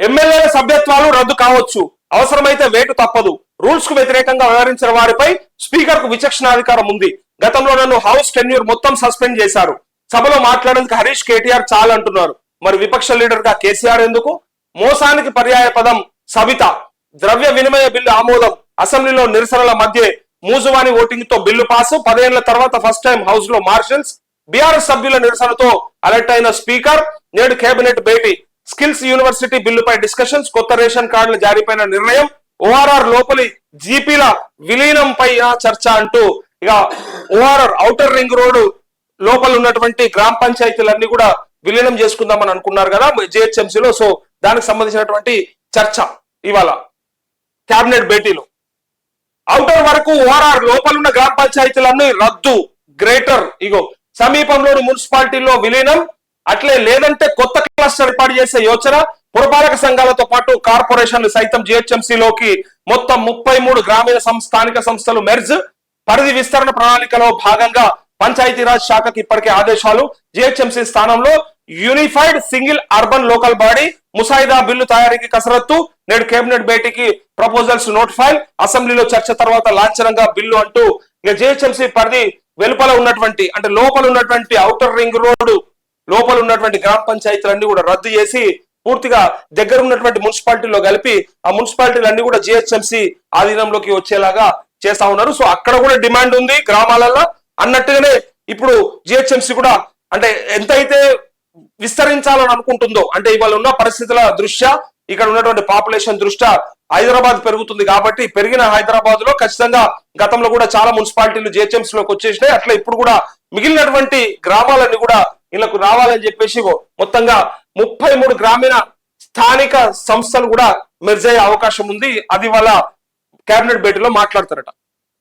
ఎమ్మెల్యేల సభ్యత్వాలు రద్దు కావచ్చు. అవసరమైతే వేటు తప్పదు. రూల్స్కు వ్యతిరేకంగా వ్యవహరించిన వారిపై స్పీకర్కు విచక్షణాధికారం ఉంది. గతంలో నన్ను హౌస్ టెన్యూర్ మొత్తం సస్పెండ్ చేశారు. సభలో మాట్లాడేందుకు హరీష్ కేటీఆర్ చాలు అంటున్నారు. మరి విపక్ష లీడర్గా కేసీఆర్ ఎందుకు? మోసానికి పర్యాయ పదం సవిత ద్రవ్య వినిమయ బిల్లు ఆమోదం. అసెంబ్లీలో నిరసనల మధ్య మూజువాని ఓటింగ్తో బిల్లు పాసు. పదేళ్ళ తర్వాత ఫస్ట్ టైం హౌస్లో మార్షల్స్. బీఆర్ఎస్ సభ్యుల నిరసనతో అలర్ట్ అయిన స్పీకర్ నేడు కేబినెట్ భేటీ. స్కిల్స్ యూనివర్సిటీ బిల్లుపై డిస్కషన్స్ కొత్త రేషన్ కార్డుల జారీపైన నిర్ణయం ఓఆర్ఆర్ లోపలి జీపీల విలీనంపై చర్చ అంటూ ఇక ఓఆర్ఆర్ ఔటర్ రింగ్ రోడ్ లోపల ఉన్నటువంటి గ్రామ పంచాయతీలన్నీ కూడా విలీనం చేసుకుందామని అనుకున్నారు కదా జిహెచ్ఎంసీలో. సో దానికి సంబంధించినటువంటి చర్చ ఇవాళ కేబినెట్ భేటీలో. ఔటర్ వరకు ఓఆర్ఆర్ లోపల ఉన్న గ్రామ పంచాయతీలన్నీ రద్దు గ్రేటర్ ఇగో సమీపంలోని మున్సిపాలిటీలో విలీనం అట్లే లేదంటే కొత్త క్లస్టర్ ఏర్పాటు చేసే యోచన పురపాలక సంఘాలతో పాటు కార్పొరేషన్లు సైతం జిహెచ్ఎంసీలోకి మొత్తం ముప్పై మూడు గ్రామీణ స్థానిక సంస్థలు మెర్జ్. పరిధి విస్తరణ ప్రణాళికలో భాగంగా పంచాయతీరాజ్ శాఖకి ఇప్పటికే ఆదేశాలు. జిహెచ్ఎంసీ స్థానంలో unified single urban local body ముసాయిదా బిల్లు తయారీకి కసరత్తు నేడు కేబినెట్ భేటీకి ప్రపోజల్స్ నోటిఫైల్ అసెంబ్లీలో చర్చ తర్వాత లాంఛనంగా బిల్లు అంటూ ఇక జిహెచ్ఎంసీ పరిధి వెలుపల ఉన్నటువంటి అంటే లోపల ఉన్నటువంటి ఔటర్ రింగ్ రోడ్డు లోపల ఉన్నటువంటి గ్రామ పంచాయతీలన్నీ కూడా రద్దు చేసి పూర్తిగా దగ్గర ఉన్నటువంటి మున్సిపాలిటీలో కలిపి ఆ మున్సిపాలిటీలన్నీ కూడా జిహెచ్ఎంసి ఆధీనంలోకి వచ్చేలాగా చేస్తా ఉన్నారు. సో అక్కడ కూడా డిమాండ్ ఉంది గ్రామాలలో అన్నట్టుగానే ఇప్పుడు జిహెచ్ఎంసి కూడా అంటే ఎంతైతే విస్తరించాలని అనుకుంటుందో అంటే ఇవాళ ఉన్న పరిస్థితుల దృష్ట్యా ఇక్కడ ఉన్నటువంటి పాపులేషన్ దృష్ట్యా హైదరాబాద్ పెరుగుతుంది కాబట్టి పెరిగిన హైదరాబాద్లో ఖచ్చితంగా గతంలో కూడా చాలా మున్సిపాలిటీలు జిహెచ్ఎంసీ లోకి వచ్చేసినాయి. అట్లా ఇప్పుడు కూడా మిగిలినటువంటి గ్రామాలన్నీ కూడా ఇళ్ళకు రావాలని చెప్పేసి మొత్తంగా ముప్పై మూడు గ్రామీణ స్థానిక సంస్థలు కూడా మెర్జ్ అయ్యే అవకాశం ఉంది. అది వాళ్ళ కేబినెట్ భేటీలో మాట్లాడతారట.